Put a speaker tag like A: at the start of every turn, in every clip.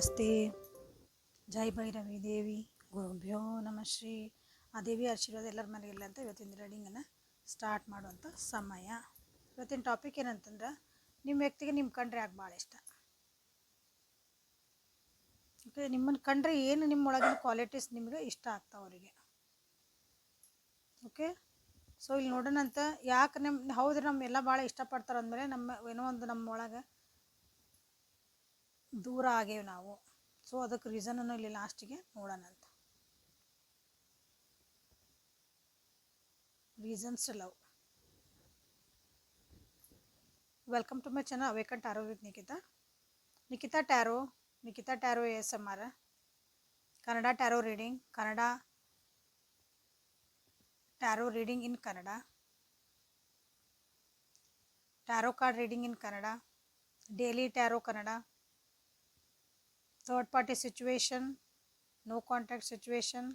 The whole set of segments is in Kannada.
A: ನಮಸ್ತೆ. ಜೈ ಭೈರವಿ ದೇವಿ. ಗುರುಭ್ಯೋ ನಮ ಶ್ರೀ. ಆ ದೇವಿ ಆಶೀರ್ವಾದ ಎಲ್ಲರ ಮನೆಗಿಲ್ಲ ಅಂತ ಇವತ್ತಿನ ರೀಡಿಂಗನ್ನು ಸ್ಟಾರ್ಟ್ ಮಾಡುವಂಥ ಸಮಯ. ಇವತ್ತಿನ ಟಾಪಿಕ್ ಏನಂತಂದ್ರೆ ನಿಮ್ಮ ವ್ಯಕ್ತಿಗೆ ನಿಮ್ಮ ಕಂಡ್ರೆ ಯಾಕೆ ಭಾಳ ಇಷ್ಟ? ಓಕೆ ನಿಮ್ಮನ್ನು ಕಂಡ್ರೆ ಏನು ನಿಮ್ಮೊಳಗಿನ ಕ್ವಾಲಿಟೀಸ್ ನಿಮಗೆ ಇಷ್ಟ ಆಗ್ತಾವೆ ಅವರಿಗೆ? ಓಕೆ ಸೊ ಇಲ್ಲಿ ನೋಡೋಣಂತ ಯಾಕೆ ನಮ್ಮ ಹೌದು ನಮ್ಮ ಎಲ್ಲ ಭಾಳ ಇಷ್ಟಪಡ್ತಾರೆ ಅಂದಮೇಲೆ ನಮ್ಮ ಏನೋ ಒಂದು ನಮ್ಮೊಳಗೆ ದೂರ ಆಗೇವಿ ನಾವು. ಸೊ ಅದಕ್ಕೆ ರೀಸನನ್ನು ಇಲ್ಲಿ ಲಾಸ್ಟಿಗೆ ನೋಡೋಣಂತ reasons love welcome to my channel awaken tarot with Nikhita Nikhita tarot Nikhita tarot S M R Kannada tarot reading Kannada tarot reading in Kannada tarot card reading in Kannada daily tarot Kannada third party situation no contact situation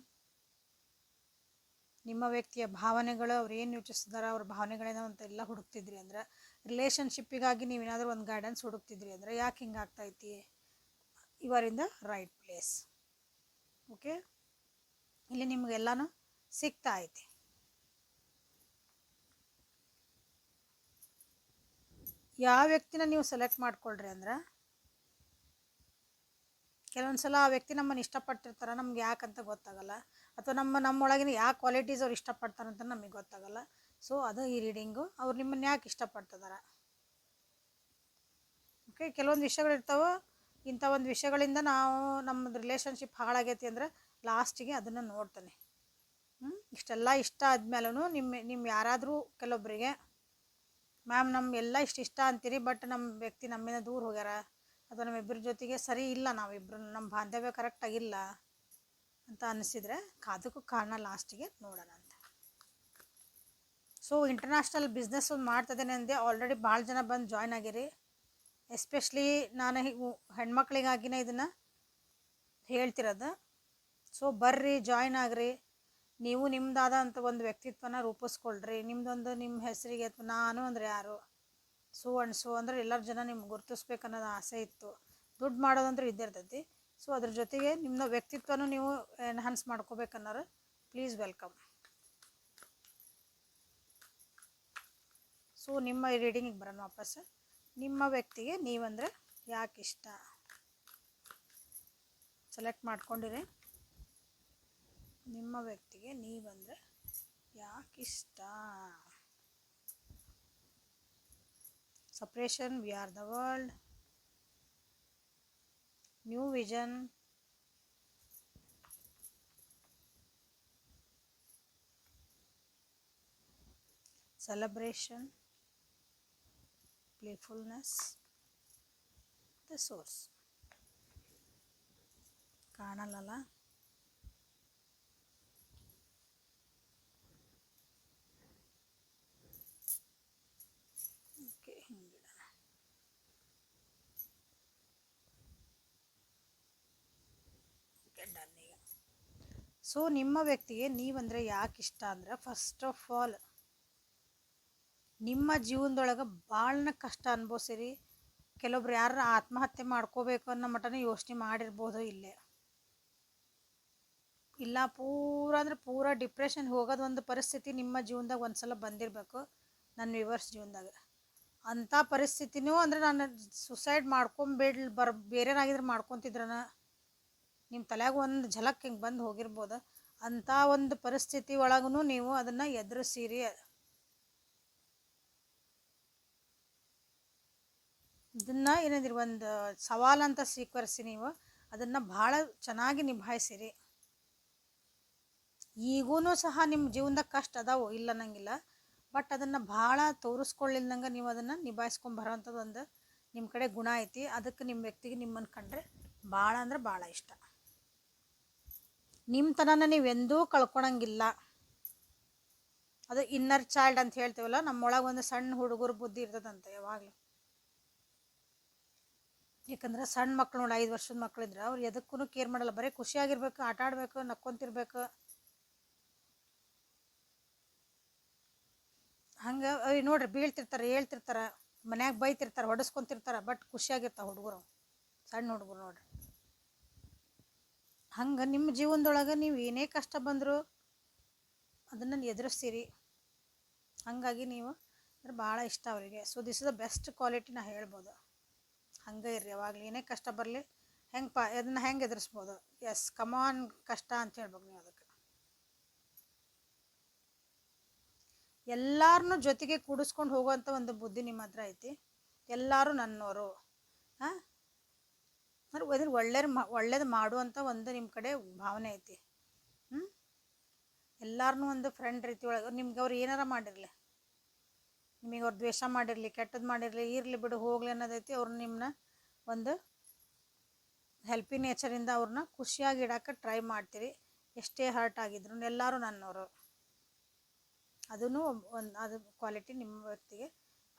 A: ನಿಮ್ಮ ವ್ಯಕ್ತಿಯ ಭಾವನೆಗಳು, ಅವ್ರು ಏನು ಯೋಚಿಸ್ತಿದ್ದಾರೆ ಅವ್ರ ಭಾವನೆಗಳೇನೋ ಅಂತ ಎಲ್ಲ ಹುಡುಕ್ತಿದ್ರಿ ಅಂದ್ರೆ ರಿಲೇಷನ್ಶಿಪ್ಪಿಗಾಗಿ ನೀವೇನಾದರೂ ಒಂದು ಗೈಡೆನ್ಸ್ ಹುಡುಕ್ತಿದ್ರಿ ಅಂದ್ರೆ ಯಾಕೆ ಹಿಂಗೆ ಆಗ್ತೈತಿ ದ ರೈಟ್ ಪ್ಲೇಸ್ ಓಕೆ ಇಲ್ಲಿ ನಿಮಗೆಲ್ಲನೂ ಸಿಗ್ತಾ ಐತಿ. ಯಾವ ವ್ಯಕ್ತಿನ ನೀವು ಸೆಲೆಕ್ಟ್ ಮಾಡ್ಕೊಳ್ರಿ ಅಂದ್ರೆ ಕೆಲವೊಂದು ಸಲ ಆ ವ್ಯಕ್ತಿ ನಮ್ಮನ್ನು ಇಷ್ಟಪಟ್ಟಿರ್ತಾರೆ, ನಮ್ಗೆ ಯಾಕಂತ ಗೊತ್ತಾಗಲ್ಲ. ಅಥವಾ ನಮ್ಮ ನಮ್ಮೊಳಗಿನ ಯಾವ ಕ್ವಾಲಿಟೀಸ್ ಅವ್ರು ಇಷ್ಟಪಡ್ತಾರಂತ ನಮಗೆ ಗೊತ್ತಾಗಲ್ಲ. ಸೊ ಅದು ಈ ರೀಡಿಂಗು ಅವ್ರು ನಿಮ್ಮನ್ನು ಯಾಕೆ ಇಷ್ಟಪಡ್ತಿದ್ದಾರೆ ಓಕೆ ಕೆಲವೊಂದು ವಿಷಯಗಳಿರ್ತಾವೆ ಇಂಥ ಒಂದು ವಿಷಯಗಳಿಂದ ನಾವು ನಮ್ಮದು ರಿಲೇಷನ್ಶಿಪ್ ಹಾಳಾಗೈತಿ ಅಂದರೆ ಲಾಸ್ಟಿಗೆ ಅದನ್ನು ನೋಡ್ತಾನೆ. ಹ್ಞೂ ಇಷ್ಟೆಲ್ಲ ಇಷ್ಟ ಆದ್ಮೇಲೂ ನಿಮ್ಮ ನಿಮ್ಮ ಯಾರಾದರೂ ಕೆಲವೊಬ್ಬರಿಗೆ ಮ್ಯಾಮ್ ನಮ್ಮ ಎಲ್ಲ ಇಷ್ಟ ಇಷ್ಟ ಅಂತೀರಿ, ಬಟ್ ನಮ್ಮ ವ್ಯಕ್ತಿ ನಮ್ಮಿಂದ ದೂರ ಹೋಗ್ಯಾರ ಅಥವಾ ನಮ್ಮಿಬ್ಬರ ಜೊತೆಗೆ ಸರಿ ಇಲ್ಲ ನಾವಿಬ್ಬರು ನಮ್ಮ ಬಾಂಧವ್ಯ ಕರೆಕ್ಟಾಗಿಲ್ಲ ಅಂತ ಅನ್ನಿಸಿದರೆ ಅದಕ್ಕೂ ಕಾರಣ ಲಾಸ್ಟಿಗೆ ನೋಡೋಣ ಅಂತ. ಸೊ ಇಂಟರ್ನ್ಯಾಷನಲ್ ಬಿಸ್ನೆಸ್ ಒಂದು ಮಾಡ್ತಿದ್ದೇನೆ ಅಂದೆ ಆಲ್ರೆಡಿ ಭಾಳ ಜನ ಬಂದು ಜಾಯ್ನ್ ಆಗಿರಿ. ಎಸ್ಪೆಷಲಿ ನಾನು ಹೆಣ್ಮಕ್ಳಿಗಾಗಿನೇ ಇದನ್ನು ಹೇಳ್ತಿರೋದು. ಸೊ ಬರ್ರಿ ಜಾಯ್ನ್ ಆಗ್ರಿ. ನೀವು ನಿಮ್ಮದಾದಂಥ ಒಂದು ವ್ಯಕ್ತಿತ್ವನ ರೂಪಿಸ್ಕೊಳ್ರಿ. ನಿಮ್ಮದೊಂದು ನಿಮ್ಮ ಹೆಸರಿಗೆ ಅಥವಾ ನಾನು ಅಂದರೆ ಯಾರು? ಸೋ ಆ್ಯಂಡ್ ಸೊ ಅಂದರೆ ಎಲ್ಲರ ಜನ ನಿಮ್ಗೆ ಗುರುತಿಸ್ಬೇಕು ಅನ್ನೋದು ಆಸೆ ಇತ್ತು. ದುಡ್ಡು ಮಾಡೋದಂದ್ರೆ ಇದ್ದೇ ಇರ್ತೈತಿ. ಸೊ ಅದ್ರ ಜೊತೆಗೆ ನಿಮ್ಮ ವ್ಯಕ್ತಿತ್ವನೂ ನೀವು ಎನ್ಹಾನ್ಸ್ ಮಾಡ್ಕೋಬೇಕನ್ನೋರು ಪ್ಲೀಸ್ ವೆಲ್ಕಮ್ ಸೊ ನಿಮ್ಮ ರೀಡಿಂಗಿಗೆ ಬರೋಣ ವಾಪಸ್. ನಿಮ್ಮ ವ್ಯಕ್ತಿಗೆ ನೀವಂದರೆ ಯಾಕೆ ಇಷ್ಟ? ಸೆಲೆಕ್ಟ್ ಮಾಡ್ಕೊಂಡಿರಿ. ನಿಮ್ಮ ವ್ಯಕ್ತಿಗೆ ನೀವಂದರೆ ಯಾಕೆ suppression we are the world new vision celebration playfulness the source कानाला ಸೊ ನಿಮ್ಮ ವ್ಯಕ್ತಿಗೆ ನೀವಂದರೆ ಯಾಕೆ ಇಷ್ಟ ಅಂದ್ರೆ ಫಸ್ಟ್ ಆಫ್ ಆಲ್ ನಿಮ್ಮ ಜೀವನದೊಳಗೆ ಭಾಳನ ಕಷ್ಟ ಅನುಭವಿಸಿರಿ. ಕೆಲವೊಬ್ರು ಯಾರು ಆತ್ಮಹತ್ಯೆ ಮಾಡ್ಕೋಬೇಕು ಅನ್ನೋ ಮಟನೇ ಯೋಚನೆ ಮಾಡಿರ್ಬೋದು ಇಲ್ಲೇ. ಇಲ್ಲ ಪೂರ ಅಂದ್ರೆ ಪೂರ ಡಿಪ್ರೆಷನ್ ಹೋಗೋದು ಒಂದು ಪರಿಸ್ಥಿತಿ ನಿಮ್ಮ ಜೀವನದಾಗ ಒಂದು ಸಲ ಬಂದಿರಬೇಕು. ನನ್ನ ವಿವರ್ಸ್ ಜೀವನದಾಗ. ಅಂಥ ಪರಿಸ್ಥಿತಿನೂ ಅಂದರೆ ನಾನು ಸುಸೈಡ್ ಮಾಡ್ಕೊಂಬೇಡ ಬರ್ ಬೇರೆನಾಗಿದ್ರೆ ಮಾಡ್ಕೊತಿದ್ರನ. ನಿಮ್ಮ ತಲೆಯಾಗ ಒಂದು ಝಲಕ್ ಹಿಂಗೆ ಬಂದು ಹೋಗಿರ್ಬೋದು? ಅಂಥ ಒಂದು ಪರಿಸ್ಥಿತಿ ಒಳಗೂ ನೀವು ಅದನ್ನು ಎದುರಿಸಿರಿ. ಇದನ್ನು ಏನಿದ್ರಿ, ಒಂದು ಸವಾಲಂತ ಸ್ವೀಕರಿಸಿ ನೀವು. ಅದನ್ನು ಭಾಳ ಚೆನ್ನಾಗಿ ನಿಭಾಯಿಸಿರಿ. ಈಗೂ ಸಹ ನಿಮ್ಮ ಜೀವನದಾಗ ಕಷ್ಟ ಅದಾವು, ಇಲ್ಲ ಅನ್ನಂಗಿಲ್ಲ. ಬಟ್ ಅದನ್ನು ಭಾಳ ತೋರಿಸ್ಕೊಳ್ಳಿಲ್ದಂಗೆ ನೀವು ಅದನ್ನು ನಿಭಾಯಿಸ್ಕೊಂಡು ಬರೋವಂಥದ್ದು ಒಂದು ನಿಮ್ಮ ಕಡೆ ಗುಣ ಐತಿ. ಅದಕ್ಕೆ ನಿಮ್ಮ ವ್ಯಕ್ತಿಗೆ ನಿಮ್ಮನ್ನು ಕಂಡ್ರೆ ಭಾಳ ಅಂದ್ರೆ ಭಾಳ ಇಷ್ಟ. ನಿಮ್ಮ ನೀವೆಂದೂ ಕಳ್ಕೊಳಂಗಿಲ್ಲ ಅದು ಇನ್ನರ್ ಚೈಲ್ಡ್ ಅಂತ ಹೇಳ್ತೀವಲ್ಲ, ನಮ್ಮೊಳಗೆ ಒಂದು ಸಣ್ಣ ಹುಡುಗರು ಬುದ್ಧಿ ಇರ್ತದಂತೆ ಯಾವಾಗಲೂ. ಯಾಕಂದ್ರೆ ಸಣ್ಣ ಮಕ್ಳು ನೋಡಿ, ಐದು ವರ್ಷದ ಮಕ್ಳಿದ್ರೆ ಅವ್ರು ಎದಕ್ಕೂ ಕೇರ್ ಮಾಡಲ್ಲ. ಬರೀ ಖುಷಿಯಾಗಿರ್ಬೇಕು, ಆಟ ಆಡ್ಬೇಕು, ನಕ್ಕೊಂತಿರ್ಬೇಕು. ಹಂಗೆ ನೋಡ್ರಿ ಬೀಳ್ತಿರ್ತಾರೆ ಹೇಳ್ತಿರ್ತಾರೆ ಮನ್ಯಾಗ ಬೈತಿರ್ತಾರೆ, ಹೊಡೆಸ್ಕೊಂತಿರ್ತಾರೆ, ಬಟ್ ಖುಷಿಯಾಗಿರ್ತಾವೆ ಹುಡುಗರು ಸಣ್ಣ ಹುಡುಗರು ನೋಡ್ರಿ. ಹಂಗೆ ನಿಮ್ಮ ಜೀವನದೊಳಗೆ ನೀವು ಏನೇ ಕಷ್ಟ ಬಂದರೂ ಅದನ್ನು ಎದುರಿಸ್ತೀರಿ. ಹಾಗಾಗಿ ನೀವು ಅಂದ್ರೆ ಭಾಳ ಇಷ್ಟ ಅವರಿಗೆ. So this is the best quality ನಾ ಹೇಳ್ಬೋದು. ಹಂಗೆ ಇರ್ರಿ, ಯಾವಾಗಲೂ ಏನೇ ಕಷ್ಟ ಬರಲಿ ಹೆಂಗೆ ಪಾ, ಅದನ್ನು ಹೆಂಗೆ ಎದುರಿಸ್ಬೋದು? ಎಸ್ ಕಮಾನ್ ಕಷ್ಟ ಅಂತ ಹೇಳ್ಬೇಕು ನೀವು ಅದಕ್ಕೆ. ಎಲ್ಲಾರನ್ನೂ ಜೊತೆಗೆ ಕೂಡಿಸ್ಕೊಂಡು ಹೋಗುವಂಥ ಒಂದು ಬುದ್ಧಿ ನಿಮ್ಮ ಹತ್ರ ಐತಿ. ಎಲ್ಲರೂ ನನ್ನೋರು. ಹಾಂ? ಅಂದ್ರೆ ಅದ್ರ ಒಳ್ಳೆಯ ಒಳ್ಳೇದು ಮಾಡುವಂಥ ಒಂದು ನಿಮ್ಮ ಕಡೆ ಭಾವನೆ ಐತಿ. ಹ್ಞೂ ಎಲ್ಲಾರನ್ನೂ ಒಂದು ಫ್ರೆಂಡ್ ರೀತಿ ಒಳಗೆ, ನಿಮ್ಗೆ ಅವ್ರು ಏನಾರ ಮಾಡಿರಲಿ. ನಿಮಗೆ ಅವ್ರು ದ್ವೇಷ ಮಾಡಿರಲಿ ಕೆಟ್ಟದ್ದು ಮಾಡಿರಲಿ, ಇರಲಿ ಬಿಡು, ಹೋಗ್ಲಿ ಅನ್ನೋದೈತಿ ಅವ್ರು ನಿಮ್ಮನ್ನ ಒಂದು ಹೆಲ್ಪಿ ನೇಚರಿಂದ ಅವ್ರನ್ನ ಖುಷಿಯಾಗಿ ಇಡೋಕ್ಕೆ ಟ್ರೈ ಮಾಡ್ತೀರಿ. ಎಷ್ಟೇ ಹರ್ಟ್ ಆಗಿದ್ರು ಎಲ್ಲರೂ ನನ್ನವರು ಅದೂ ಒಂದು, ಅದು ಕ್ವಾಲಿಟಿ ನಿಮ್ಮ ವ್ಯಕ್ತಿಗೆ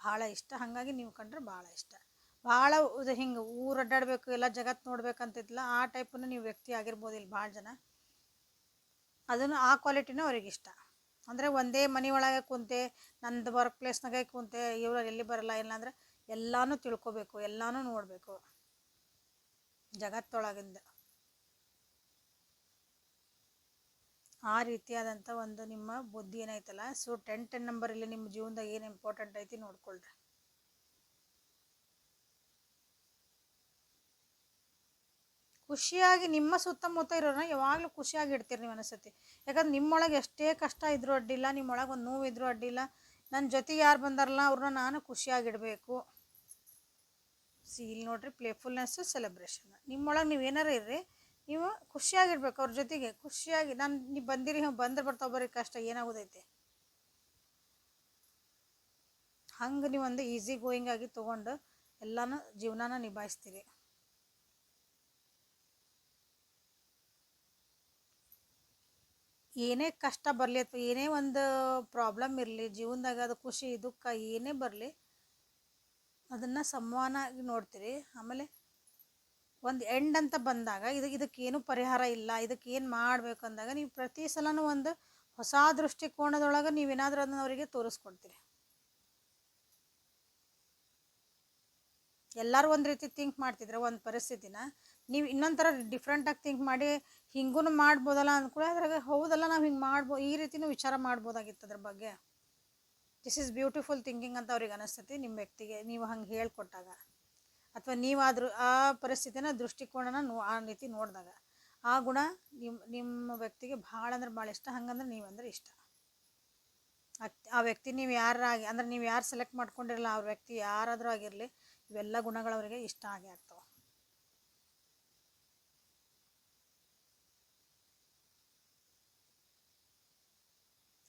A: ಭಾಳ ಇಷ್ಟ. ಹಾಗಾಗಿ ನೀವು ಕಂಡ್ರೆ ಭಾಳ ಇಷ್ಟ. ಭಾಳ ಇದು ಹಿಂಗೆ ಊರು ಅಡ್ಡಾಡಬೇಕು, ಎಲ್ಲ ಜಗತ್ತು ನೋಡ್ಬೇಕಂತಿದ್ಲ, ಆ ಟೈಪನ್ನು ನೀವು ವ್ಯಕ್ತಿ ಆಗಿರ್ಬೋದು ಇಲ್ಲಿ ಭಾಳ ಜನ. ಅದನ್ನು ಆ ಕ್ವಾಲಿಟಿನೂ ಅವ್ರಿಗೆ ಇಷ್ಟ. ಅಂದರೆ ಒಂದೇ ಮನೆ ಒಳಗೆ ಕುಂತೆ, ನಂದು ವರ್ಕ್ ಪ್ಲೇಸ್ನಾಗೆ ಕುಂತೆ ಇವ್ರು ಎಲ್ಲಿ ಬರಲ್ಲ, ಇಲ್ಲಾಂದ್ರೆ ಎಲ್ಲನೂ ತಿಳ್ಕೊಬೇಕು, ಎಲ್ಲನೂ ನೋಡಬೇಕು. ಜಗತ್ತೊಳಗಿಂದ. ಆ ರೀತಿಯಾದಂಥ ಒಂದು ನಿಮ್ಮ ಬುದ್ಧಿ ಏನೈತಲ್ಲ ಸೊ ಟೆನ್ ಟೆನ್ ನಂಬರ್ ಇಲ್ಲಿ ನಿಮ್ಮ ಜೀವನದಾಗ ಏನು ಇಂಪಾರ್ಟೆಂಟ್ ಐತಿ ನೋಡ್ಕೊಳ್ರಿ. ಖುಷಿಯಾಗಿ ನಿಮ್ಮ ಸುತ್ತಮುತ್ತ ಇರೋರನ್ನ ಯಾವಾಗಲೂ ಖುಷಿಯಾಗಿ ಇಡ್ತೀರಿ ನೀವು ಅನಿಸುತ್ತೆ. ಯಾಕಂದ್ರೆ ನಿಮ್ಮೊಳಗೆ ಎಷ್ಟೇ ಕಷ್ಟ ಇದ್ರೂ ಅಡ್ಡಿಲ್ಲ, ನಿಮ್ಮೊಳಗೆ ಒಂದು ನೋವು ಇದ್ರೂ ಅಡ್ಡಿಲ್ಲ. ನನ್ನ ಜೊತೆಗೆ ಯಾರು ಬಂದಾರಲ್ಲ ಅವ್ರನ್ನ ನಾನು ಖುಷಿಯಾಗಿಡಬೇಕು ಸಿ, ಇಲ್ಲಿ ನೋಡ್ರಿ ಪ್ಲೇಫುಲ್ನೆಸ್ಸು ಸೆಲೆಬ್ರೇಷನ್ ನಿಮ್ಮೊಳಗೆ ನೀವು ಏನಾರ ಇರ್ರಿ, ನೀವು ಖುಷಿಯಾಗಿರ್ಬೇಕು ಅವ್ರ ಜೊತೆಗೆ. ಖುಷಿಯಾಗಿ ನಾನು ನೀವು ಬಂದಿರಿ ಹಿಂಗೆ ಬಂದ್ರೆ ಬರ್ತಾವ ಬರೀ ಕಷ್ಟ, ಏನಾಗೋದೈತೆ? ಹಂಗೆ ನೀವು ಒಂದು ಈಸಿ ಗೋಯಿಂಗ್ ಆಗಿ ತೊಗೊಂಡು ಎಲ್ಲನೂ ಜೀವನಾನ ನಿಭಾಯಿಸ್ತೀರಿ. ಏನೇ ಕಷ್ಟ ಬರಲಿ ಅಥವಾ ಏನೇ ಒಂದು ಪ್ರಾಬ್ಲಮ್ ಇರಲಿ, ಜೀವನದಾಗ ಅದು ಖುಷಿ, ದುಃಖ ಏನೇ ಬರಲಿ, ಅದನ್ನು ಸಂವಹನ ಆಗಿ ನೋಡ್ತೀರಿ. ಆಮೇಲೆ ಒಂದು ಎಂಡ್ ಅಂತ ಬಂದಾಗ ಇದು, ಇದಕ್ಕೇನು ಪರಿಹಾರ ಇಲ್ಲ ಇದಕ್ಕೆ ಏನು ಮಾಡಬೇಕು ಅಂದಾಗ ನೀವು ಪ್ರತಿ ಸಲನೂ ಒಂದು ಹೊಸ ದೃಷ್ಟಿಕೋನದೊಳಗೆ ನೀವೇನಾದರೂ ಅದನ್ನು ಅವರಿಗೆ ತೋರಿಸ್ಕೊಡ್ತೀರಿ. ಎಲ್ಲರೂ ಒಂದು ರೀತಿ ಥಿಂಕ್ ಮಾಡ್ತಿದ್ರೆ ಒಂದು ಪರಿಸ್ಥಿತಿನ, ನೀವು ಇನ್ನೊಂಥರ ಥರ ಡಿಫ್ರೆಂಟಾಗಿ ಥಿಂಕ್ ಮಾಡಿ ಹಿಂಗೂ ಮಾಡ್ಬೋದಲ್ಲ ಅಂದ್ಕೂಡ ಅದ್ರಾಗ ಹೌದಲ್ಲ ನಾವು ಹಿಂಗೆ ಮಾಡ್ಬೋ, ಈ ರೀತಿನೂ ವಿಚಾರ ಮಾಡ್ಬೋದಾಗಿತ್ತು ಅದ್ರ ಬಗ್ಗೆ. ದಿಸ್ ಈಸ್ ಬ್ಯೂಟಿಫುಲ್ ಥಿಂಕಿಂಗ್ ಅಂತ ಅವ್ರಿಗೆ ಅನಿಸ್ತತಿ ನಿಮ್ಮ ವ್ಯಕ್ತಿಗೆ. ನೀವು ಹಂಗೆ ಹೇಳ್ಕೊಟ್ಟಾಗ. ಅಥವಾ ನೀವಾದರೂ ಆ ಪರಿಸ್ಥಿತಿನ ದೃಷ್ಟಿಕೋನನ ನೋ, ಆ ರೀತಿ ನೋಡಿದಾಗ. ಆ ಗುಣ ನಿಮ್ಮ ನಿಮ್ಮ ವ್ಯಕ್ತಿಗೆ ಭಾಳ ಅಂದ್ರೆ ಭಾಳ ಇಷ್ಟ. ಹಂಗಂದ್ರೆ ನೀವಂದ್ರೆ ಇಷ್ಟ. ಆ ವ್ಯಕ್ತಿ ನೀವು ಯಾರಾಗಿ ಅಂದ್ರೆ ನೀವು ಯಾರು ಸೆಲೆಕ್ಟ್ ಮಾಡ್ಕೊಂಡಿರಲ್ಲ ಅವ್ರ ವ್ಯಕ್ತಿ ಯಾರಾದರೂ ಆಗಿರಲಿ, ಇವೆಲ್ಲ ಗುಣಗಳು ಅವರಿಗೆ ಇಷ್ಟ ಆಗಿ ಆಗ್ತಾವೆ.